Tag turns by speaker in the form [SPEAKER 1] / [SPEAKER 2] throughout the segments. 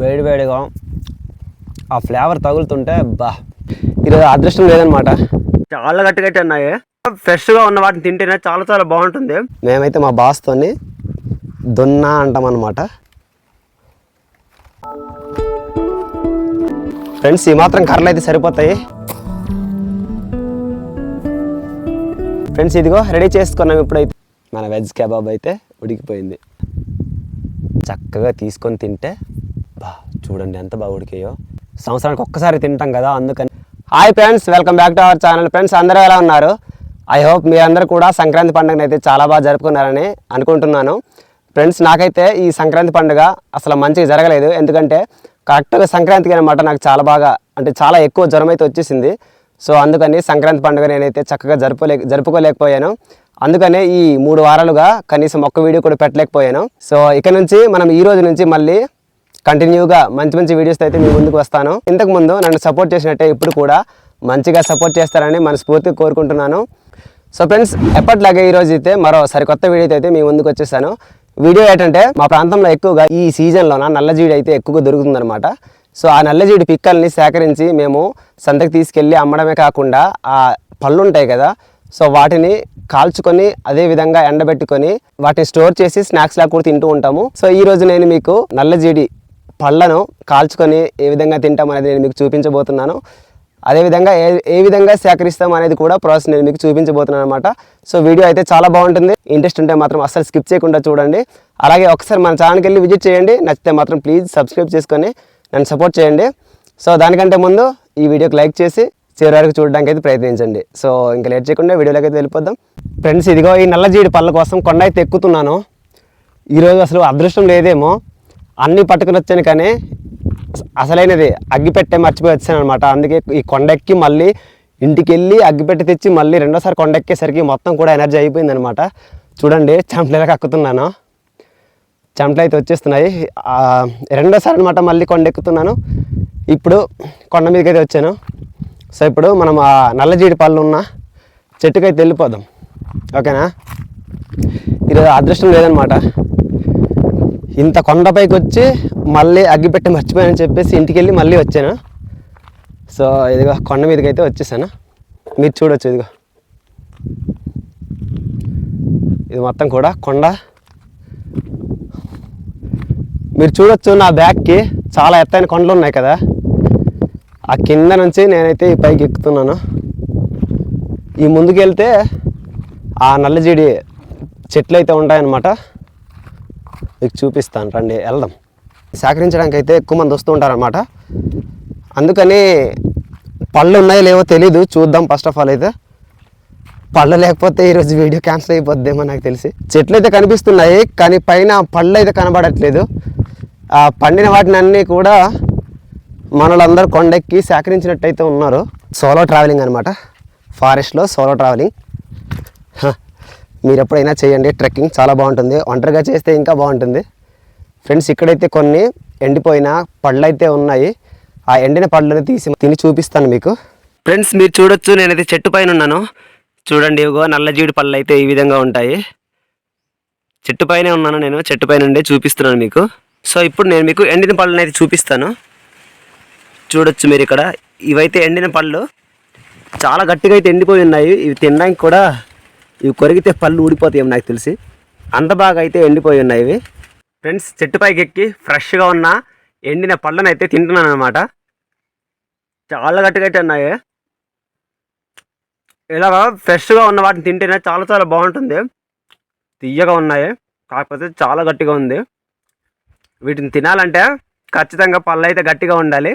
[SPEAKER 1] వేడి వేడిగా ఆ ఫ్లేవర్ తగులుతుంటే బా ఈరోజు అదృష్టం లేదనమాట చాలా గట్టి గట్టి ఉన్నాయి. ఫ్రెష్గా ఉన్న వాటిని తింటేనే చాలా చాలా బాగుంటుంది. మేమైతే మా బాస్తోని దున్నా అంటాం అనమాట ఫ్రెండ్స్ ఈ మాత్రం కర్రలు అయితే సరిపోతాయి. ఫ్రెండ్స్ ఇదిగో రెడీ చేసుకున్నాం ఇప్పుడైతే. మన వెజ్ కబాబ్ అయితే ఉడికిపోయింది. చక్కగా తీసుకొని తింటే చూడండి ఎంత బాగా ఉడికాయో. సంవత్సరానికి ఒక్కసారి తింటాం కదా అందుకని. Hi friends welcome back to our channel friends అందరూ ఎలా ఉన్నారు? ఐ హోప్ మీరందరూ కూడా సంక్రాంతి పండుగను అయితే చాలా బాగా జరుపుకున్నారని అనుకుంటున్నాను. ఫ్రెండ్స్ నాకైతే ఈ సంక్రాంతి పండుగ అసలు మంచిగా జరగలేదు. ఎందుకంటే కరెక్ట్గా సంక్రాంతికి అనమాట నాకు చాలా బాగా అంటే చాలా ఎక్కువ జ్వరం అయితే వచ్చేసింది. సో అందుకని సంక్రాంతి పండుగ నేనైతే చక్కగా జరుపులే జరుపుకోలేకపోయాను. అందుకనే ఈ మూడు వారాలుగా కనీసం ఒక్క వీడియో కూడా పెట్టలేకపోయాను. సో ఇక నుంచి మనం ఈ రోజు నుంచి మళ్ళీ కంటిన్యూగా మంచి మంచి వీడియోస్ అయితే మీ ముందుకు వస్తాను. ఇంతకు ముందు నన్ను సపోర్ట్ చేసినట్టే ఇప్పుడు కూడా మంచిగా సపోర్ట్ చేస్తారని మనస్ఫూర్తిగా కోరుకుంటున్నాను. సో ఫ్రెండ్స్ ఎప్పటిలాగే ఈ రోజు అయితే మరో సరికొత్త వీడియో అయితే మీ ముందుకు వచ్చేసాను. వీడియో ఏంటంటే మా ప్రాంతంలో ఎక్కువగా ఈ సీజన్లోన నల్లజీడి అయితే ఎక్కువగా దొరుకుతుందన్నమాట. సో ఆ నల్లజీడి పిక్కల్ని సేకరించి మేము సంతకి తీసుకెళ్ళి అమ్మడమే కాకుండా ఆ పళ్ళు ఉంటాయి కదా సో వాటిని కాల్చుకొని అదే విధంగా ఎండబెట్టుకొని వాటిని స్టోర్ చేసి స్నాక్స్ లాగా కూడా తింటూ ఉంటాము. సో ఈ రోజు నేను మీకు నల్లజీడి పళ్ళను కాల్చుకొని ఏ విధంగా తింటాం అనేది నేను మీకు చూపించబోతున్నాను. అదేవిధంగా ఏ ఏ విధంగా సేకరిస్తాం అనేది కూడా ప్రాసెస్ నేను మీకు చూపించబోతున్నాను అనమాట సో వీడియో అయితే చాలా బాగుంటుంది. ఇంట్రెస్ట్ ఉంటే మాత్రం అస్సలు స్కిప్ చేయకుండా చూడండి. అలాగే ఒకసారి మన ఛానల్కి వెళ్ళి విజిట్ చేయండి. నచ్చితే మాత్రం ప్లీజ్ సబ్స్క్రైబ్ చేసుకొని నన్ను సపోర్ట్ చేయండి. సో దానికంటే ముందు ఈ వీడియోకి లైక్ చేసి చివరి వరకు చూడడానికి అయితే ప్రయత్నించండి. సో ఇంకా లేట్ చేయకుండా వీడియోలోకి అయితే వెళ్ళిపోద్దాం ఫ్రెండ్స్ ఇదిగో ఈ నల్లజీడి పళ్ళ కోసం కొండ అయితే ఎక్కుతున్నాను. ఈరోజు అసలు అదృష్టం లేదేమో. అన్నీ పట్టుకుని వచ్చాను కానీ అసలైనది అగ్గిపెట్టే మర్చిపోయి వచ్చాను అనమాట అందుకే ఈ కొండెక్కి మళ్ళీ ఇంటికి వెళ్ళి అగ్గిపెట్టి తెచ్చి మళ్ళీ రెండోసారి కొండెక్కేసరికి మొత్తం కూడా ఎనర్జీ అయిపోయింది అనమాట చూడండి చెమటలకు కక్కుతున్నాను. చెమటలు అయితే వచ్చేస్తున్నాయి రెండోసారి అనమాట మళ్ళీ కొండెక్కుతున్నాను. ఇప్పుడు కొండ మీదకి అయితే వచ్చాను. సో ఇప్పుడు మనం ఆ నల్లజీడి పళ్ళు ఉన్న చెట్టుకైతే వెళ్ళిపోదాం. ఓకేనా? ఈరోజు అదృష్టం లేదనమాట ఇంత కొండపైకి వచ్చి మళ్ళీ అగ్గిపెట్టి మర్చిపోయానని చెప్పేసి ఇంటికి వెళ్ళి మళ్ళీ వచ్చాను? సో ఇదిగో కొండ మీదకి అయితే వచ్చేసాను? మీరు చూడొచ్చు ఇదిగో. ఇది మొత్తం కూడా కొండ. మీరు చూడొచ్చు నా బ్యాగ్కి చాలా ఎత్తైన కొండలు ఉన్నాయి కదా. ఆ కింద నుంచి నేనైతే ఈ పైకి ఎక్కుతున్నాను. ఈ ముందుకు వెళ్తే ఆ నల్లజీడి చెట్లు అయితే ఉంటాయన్నమాట. మీకు చూపిస్తాను రండి వెళ్దాం. సేకరించడానికి అయితే ఎక్కువ మంది వస్తూ ఉంటారనమాట అందుకని పళ్ళు ఉన్నాయో లేవో తెలీదు చూద్దాం ఫస్ట్ ఆఫ్ ఆల్ అయితే. పళ్ళు లేకపోతే ఈరోజు వీడియో క్యాన్సిల్ అయిపోద్దేమో నాకు తెలిసి. చెట్లు అయితే కనిపిస్తున్నాయి కానీ పైన పళ్ళు అయితే కనబడట్లేదు. ఆ పండిన వాటిని అన్నీ కూడా మనలందరూ కొండెక్కి సేకరించినట్టయితే ఉన్నారు. సోలో ట్రావెలింగ్ అనమాట ఫారెస్ట్లో సోలో ట్రావెలింగ్ మీరు ఎప్పుడైనా చేయండి. ట్రెక్కింగ్ చాలా బాగుంటుంది. ఒంటరిగా చేస్తే ఇంకా బాగుంటుంది. ఫ్రెండ్స్ ఇక్కడైతే కొన్ని ఎండిపోయిన పళ్ళు అయితే ఉన్నాయి. ఆ ఎండిన పళ్ళని తీసి తిని చూపిస్తాను మీకు. ఫ్రెండ్స్ మీరు చూడొచ్చు నేనైతే చెట్టు పైన ఉన్నాను. చూడండి ఇగో నల్లజీడి పళ్ళు అయితే ఈ విధంగా ఉంటాయి. చెట్టు పైనే ఉన్నాను నేను. చెట్టు పైన ఉండే చూపిస్తున్నాను మీకు. సో ఇప్పుడు నేను మీకు ఎండిన పళ్ళని అయితే చూపిస్తాను. చూడొచ్చు మీరు ఇక్కడ. ఇవైతే ఎండిన పళ్ళు. చాలా గట్టిగా అయితే ఎండిపోయి ఉన్నాయి. ఇవి తినడానికి కూడా ఇవి కొరిగితే పళ్ళు ఊడిపోతాయి నాకు తెలిసి. అంత బాగా అయితే ఎండిపోయి ఉన్నాయి ఇవి. ఫ్రెండ్స్ చెట్టు పైకి ఎక్కి ఫ్రెష్గా ఉన్న ఎండిన పళ్ళను అయితే తింటున్నాను అనమాట చాలా గట్టిగా ఉన్నాయి. ఇలాగా ఫ్రెష్గా ఉన్న వాటిని తింటేనే చాలా చాలా బాగుంటుంది. తీయగా ఉన్నాయి. కాకపోతే చాలా గట్టిగా ఉంది. వీటిని తినాలంటే ఖచ్చితంగా పళ్ళు అయితే గట్టిగా ఉండాలి.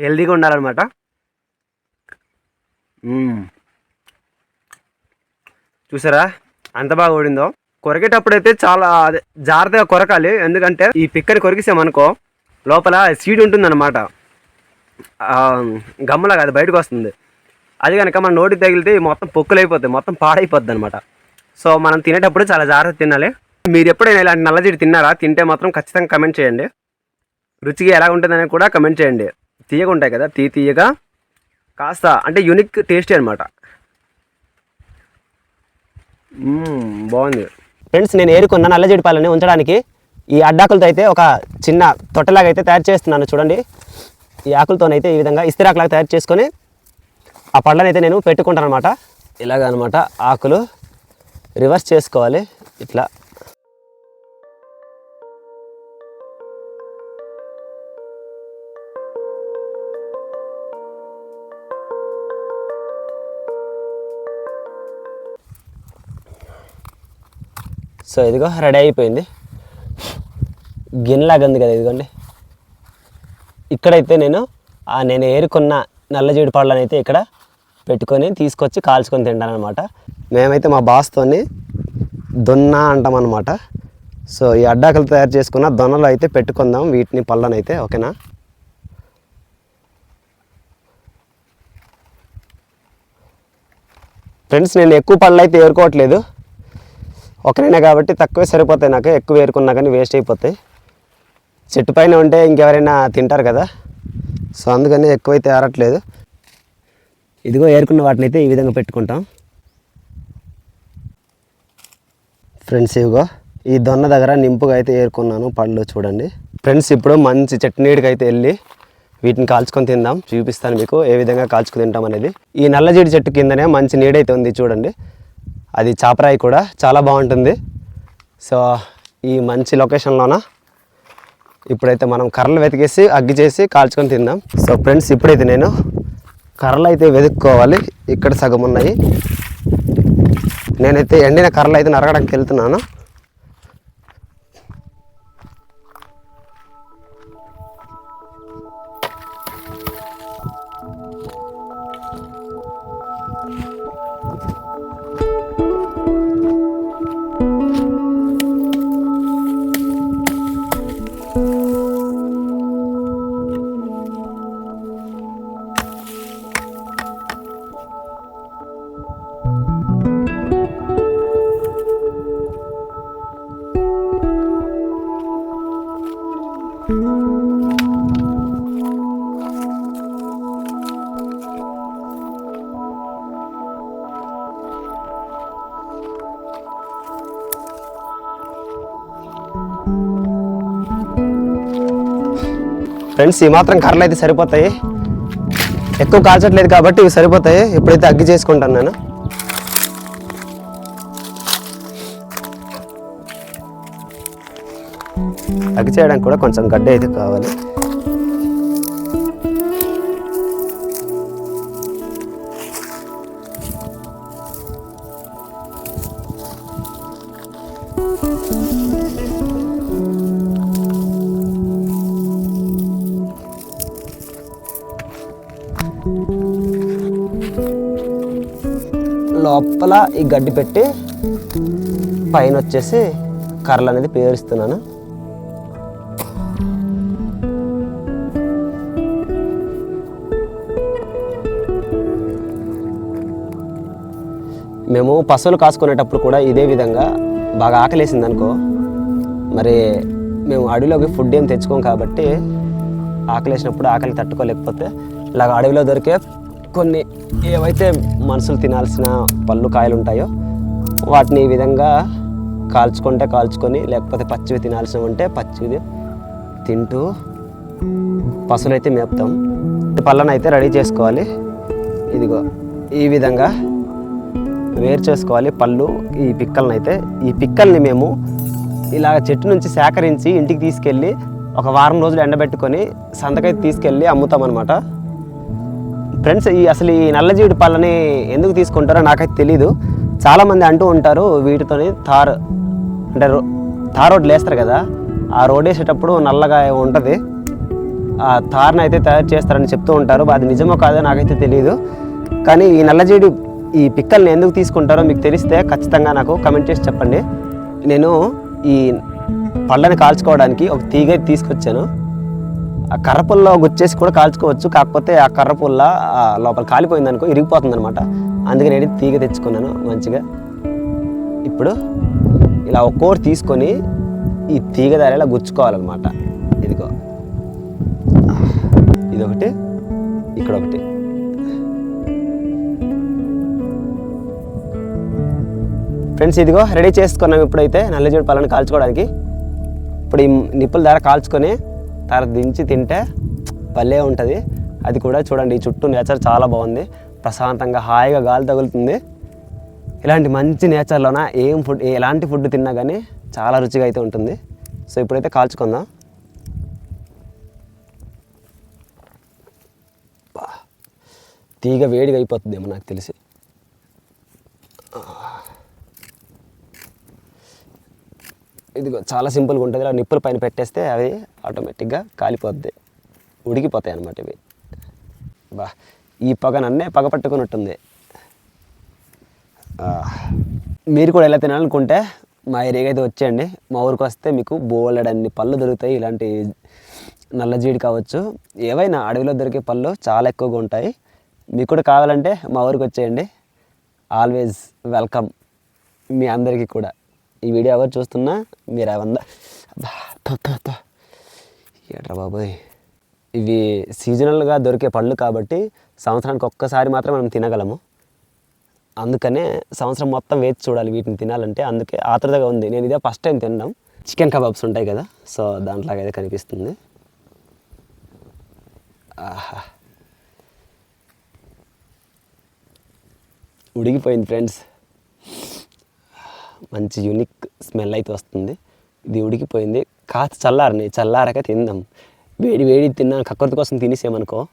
[SPEAKER 1] హెల్దీగా ఉండాలన్నమాట. చూసారా? అంత బాగా ఓడిందో కొరికేటప్పుడు అయితే చాలా జాగ్రత్తగా కొరకాలి. ఎందుకంటే ఈ పిక్కని కొరికేసామనుకో లోపల సీడ్ ఉంటుందన్నమాట. గమ్మలా కాదు అది బయటకు వస్తుంది. అది కనుక మన నోటికి తగిలితే మొత్తం పొక్కులు మొత్తం పాడైపోద్ది అనమాట సో మనం తినేటప్పుడు చాలా జాగ్రత్త తినాలి. మీరు ఎప్పుడైనా ఇలాంటి నల్లజీడి తిన్నారా? తింటే మాత్రం ఖచ్చితంగా కమెంట్ చేయండి. రుచిగా ఎలా ఉంటుందని కూడా కమెంట్ చేయండి. తీయగా ఉంటాయి కదా? తీ తీయగా కాస్త అంటే యూనిక్ టేస్టీ అనమాట బాగుంది. ఫ్రెండ్స్ నేను ఏరుకున్న నల్లజీడి పాలని ఉంచడానికి ఈ అడ్డాకులతో అయితే ఒక చిన్న తొట్టలాగా అయితే తయారు చేస్తున్నాను చూడండి. ఈ ఆకులతోనైతే ఈ విధంగా ఇస్తిరాకులాగా తయారు చేసుకొని ఆ పళ్ళని అయితే నేను పెట్టుకుంటాను అనమాట ఇలాగ అనమాట ఆకులు రివర్స్ చేసుకోవాలి. ఇట్లా సో ఇదిగో రెడీ అయిపోయింది. గిన్నెలాగా ఉంది కదా ఇదిగోండి. ఇక్కడైతే నేను ఆ నేను ఏరుకున్న నల్ల జీడిపళ్ళని అయితే ఇక్కడ పెట్టుకొని తీసుకొచ్చి కాల్చుకొని తింటాను అనమాట మేమైతే మా బాస్తోని దొన్న అంటాం అనమాట సో ఈ అడ్డాకలు తయారు చేసుకున్న దొన్నలు అయితే పెట్టుకుందాం వీటిని పళ్ళనైతే ఓకేనా? ఫ్రెండ్స్ నేను ఎక్కువ పళ్ళు అయితే ఏరుకోవట్లేదు. ఒకరైనా కాబట్టి తక్కువే సరిపోతాయి నాకు ఎక్కువ ఏరుకున్నా కానీ వేస్ట్ అయిపోతాయి. చెట్టు పైన ఉంటే ఇంకెవరైనా తింటారు కదా సో అందుకని ఎక్కువైతే ఏరట్లేదు. ఇదిగో ఏరుకున్న వాటిని అయితే ఈ విధంగా పెట్టుకుంటాం. ఫ్రెండ్స్ ఇవిగో ఈ దొన్న దగ్గర నింపుగా అయితే ఏరుకున్నాను పళ్ళు చూడండి. ఫ్రెండ్స్ ఇప్పుడు మంచి చట్నీడికి అయితే వెళ్ళి వీటిని కాల్చుకొని తిందాం. చూపిస్తాను మీకు ఏ విధంగా కాల్చుకు తింటాం అనేది. ఈ నల్లజీడి చెట్టు కిందనే మంచి నీడైతే ఉంది చూడండి. అది చాపరాయి కూడా చాలా బాగుంటుంది. సో ఈ మంచి లొకేషన్లోన ఇప్పుడైతే మనం కర్రలు వెతికేసి అగ్గి చేసి కాల్చుకొని తిందాం. సో ఫ్రెండ్స్ ఇప్పుడైతే నేను కర్రలు అయితే వెతుక్కోవాలి. ఇక్కడ సగం ఉన్నాయి. నేనైతే ఎండిన కర్రలు అయితే నరగడానికి వెళ్తున్నాను. ఫ్రెండ్స్ ఈ మాత్రం కర్రలు అయితే సరిపోతాయి. ఎక్కువ కాల్చట్లేదు కాబట్టి ఇవి సరిపోతాయి. ఇప్పుడైతే అగ్గి చేసుకుంటాను నేను. అగ్గి చేయడానికి కూడా కొంచెం గడ్డ అయితే కావాలి. లోపల ఈ గడ్డి పెట్టి పైన వచ్చేసి కర్రలు అనేది పేరుస్తున్నాను. మేము పశువులు కాసుకునేటప్పుడు కూడా ఇదే విధంగా బాగా ఆకలేసింది అనుకో. మరి మేము అడవిలోకి ఫుడ్ ఏం తెచ్చుకోం కాబట్టి ఆకలేసినప్పుడు ఆకలి తట్టుకోలేకపోతే ఇలాగ అడవిలో దొరికే కొన్ని ఏవైతే మనుషులు తినాల్సిన పళ్ళు కాయలు ఉంటాయో వాటిని ఈ విధంగా కాల్చుకుంటే కాల్చుకొని లేకపోతే పచ్చివి తినాల్సిన ఉంటే పచ్చివి తింటూ పసులైతే మేపుతాం. పళ్ళను అయితే రెడీ చేసుకోవాలి. ఇదిగో ఈ విధంగా వేరు చేసుకోవాలి పళ్ళు ఈ పిక్కల్ని అయితే ఈ పిక్కల్ని మేము ఇలా చెట్టు నుంచి సేకరించి ఇంటికి తీసుకెళ్ళి ఒక వారం రోజులు ఎండబెట్టుకొని సంతకైతే తీసుకెళ్ళి అమ్ముతామన్నమాట. ఫ్రెండ్స్ ఈ అసలు ఈ నల్లజీడి పళ్ళని ఎందుకు తీసుకుంటారో నాకైతే తెలీదు. చాలామంది అంటూ ఉంటారు వీటితోని తార్ అంటే తార్ రోడ్లు వేస్తారు కదా ఆ రోడ్ వేసేటప్పుడు నల్లగా ఉంటుంది. ఆ తార్ని అయితే తయారు చేస్తారని చెప్తూ ఉంటారు అది నిజమో కాదో నాకైతే తెలియదు కానీ ఈ నల్లజీడి ఈ పిక్కల్ని ఎందుకు తీసుకుంటారో మీకు తెలిస్తే ఖచ్చితంగా నాకు కమెంట్ చేసి చెప్పండి. నేను ఈ పళ్ళని కాల్చుకోవడానికి ఒక తీగ తీసుకొచ్చాను. ఆ కర్రపుల్లో గుచ్చేసి కూడా కాల్చుకోవచ్చు. కాకపోతే ఆ కర్రపుల్ల లోపల కాలిపోయింది అనుకో ఇరిగిపోతుంది అనమాట అందుకని నేను తీగ తెచ్చుకున్నాను మంచిగా. ఇప్పుడు ఇలా ఒక్కోటి తీసుకొని ఈ తీగ దారి ఇలా గుచ్చుకోవాలన్నమాట. ఇదిగో. ఇదొకటి ఇక్కడ ఒకటి ఫ్రెండ్స్ ఇదిగో రెడీ చేసుకున్నాం ఇప్పుడైతే నల్లజోడి పళ్ళని కాల్చుకోవడానికి. ఇప్పుడు ఈ నిప్పుల ధర కాల్చుకొని తర్వాత దించి తింటే భలే ఉంటుంది. అది కూడా చూడండి ఈ చుట్టూ నేచర్ చాలా బాగుంది. ప్రశాంతంగా హాయిగా గాలి తగులుతుంది. ఇలాంటి మంచి నేచర్లోన ఏం ఫుడ్ ఎలాంటి ఫుడ్ తిన్నా కానీ చాలా రుచిగా అయితే ఉంటుంది. సో ఇప్పుడైతే కాల్చుకుందాం. తీగ వేడిగా అయిపోతుందేమో నాకు తెలిసి. ఇదిగో చాలా సింపుల్గా ఉంటుంది. ఇలా నిప్పుల పైన పెట్టేస్తే అవి ఆటోమేటిక్గా కాలిపోద్ది. ఉడికిపోతాయి అన్నమాట ఇవి. బా ఈ పగ నన్నే పగ పట్టుకున్నట్టుంది. మీరు కూడా ఎలా తినాలనుకుంటే మా ఏరియాకి అయితే వచ్చేయండి. మా ఊరికి వస్తే మీకు బోలెడన్ని పళ్ళు దొరుకుతాయి. ఇలాంటి నల్ల జీడి కావచ్చు. ఏవైనా అడవిలో దొరికే పళ్ళు చాలా ఎక్కువగా ఉంటాయి. మీకు కూడా కావాలంటే మా ఊరికి వచ్చేయండి. ఆల్వేజ్ వెల్కమ్ మీ అందరికీ కూడా. ఈ వీడియో ఎవరు చూస్తున్నా మీరు అవంద ఏట్రా బాబోయ్? ఇవి సీజనల్గా దొరికే పళ్ళు కాబట్టి సంవత్సరానికి ఒక్కసారి మాత్రం మనం తినగలము. అందుకనే సంవత్సరం మొత్తం వేచి చూడాలి వీటిని తినాలంటే. అందుకే ఆతృతగా ఉంది. నేను ఇదే ఫస్ట్ టైం తినడం. చికెన్ కబాబ్స్ ఉంటాయి కదా సో దాంట్లాగా అయితే కనిపిస్తుంది. ఆహా. ఉడికిపోయింది ఫ్రెండ్స్. మంచి యూనిక్ స్మెల్ అయితే వస్తుంది. ఇది ఉడికిపోయింది. కాస్త చల్లారని చల్లారక తిందాం. వేడి వేడి తిన్నాను కక్కర్తి కోసం తినేసేమనుకో.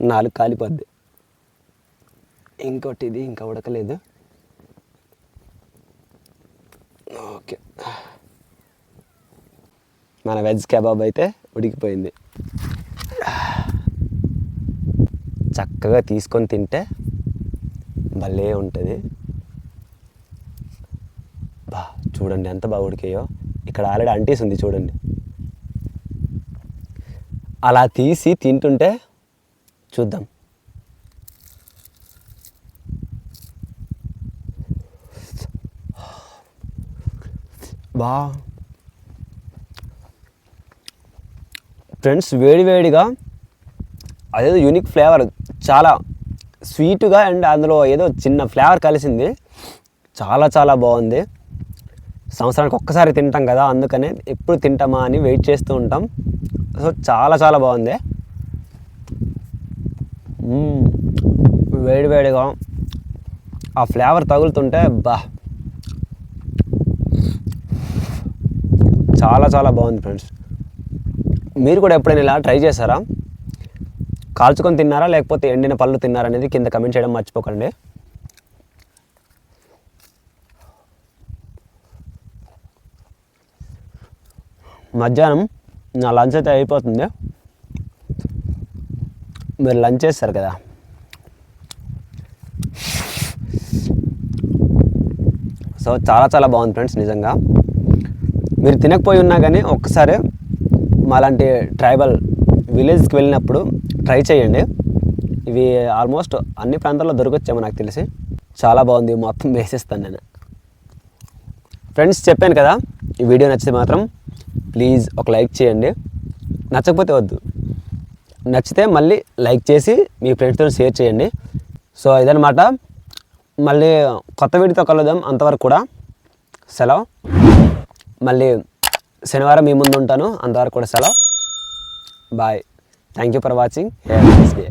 [SPEAKER 1] నాలుగు కాలిపోద్ది. ఇంకోటి ఇది ఇంకా ఉడకలేదు. ఓకే. మన వెజ్ కబాబ్ అయితే ఉడికిపోయింది. చక్కగా తీసుకొని తింటే భలే ఉంటుంది. బా చూడండి ఎంత బాగా ఉడికాయో. ఇక్కడ ఆల్రెడీ అంటీస్ ఉంది చూడండి. అలా తీసి తింటుంటే చూద్దాం. బా ఫ్రెండ్స్ వేడివేడిగా అదేదో యూనిక్ ఫ్లేవర్ చాలా స్వీట్గా అండ్ అందులో ఏదో చిన్న ఫ్లేవర్ కలిసింది. చాలా చాలా బాగుంది. సంవత్సరానికి ఒక్కసారి తింటాం కదా అందుకనే ఎప్పుడు తింటామా అని వెయిట్ చేస్తూ ఉంటాం. సో చాలా చాలా బాగుంది. వేడివేడిగా ఆ ఫ్లేవర్ తగులుతుంటే బా. చాలా చాలా బాగుంది ఫ్రెండ్స్. మీరు కూడా ఎప్పుడైనా ఇలా ట్రై చేశారా? కాల్చుకొని తిన్నారా లేకపోతే ఎండిన పళ్ళు తిన్నారా అనేది కింద కమెంట్ చేయడం మర్చిపోకండి. మధ్యాహ్నం నా లంచ్ అయితే అయిపోతుంది. మీరు లంచ్ చేస్తారు కదా. సో చాలా చాలా బాగుంది ఫ్రెండ్స్ నిజంగా. మీరు తినకపోయి ఉన్నా కానీ ఒక్కసారి మాలాంటి ట్రైబల్ విలేజ్కి వెళ్ళినప్పుడు ట్రై చేయండి. ఇవి ఆల్మోస్ట్ అన్ని ప్రాంతాల్లో దొరకొచ్చామో నాకు తెలిసి. చాలా బాగుంది మొత్తం వేసేస్తాను నేను. ఫ్రెండ్స్ చెప్పాను కదా ఈ వీడియో నచ్చితే మాత్రం ప్లీజ్ ఒక లైక్ చేయండి. నచ్చకపోతే వద్దు. నచ్చితే మళ్ళీ లైక్ చేసి మీ ఫ్రెండ్స్తో షేర్ చేయండి. సో ఇదనమాట మళ్ళీ కొత్త వీడియోతో కలుద్దాం. అంతవరకు కూడా సెలవు. మళ్ళీ శనివారం మీ ముందు ఉంటాను. అంతవరకు కూడా సెలవు. Bye thank you for watching have day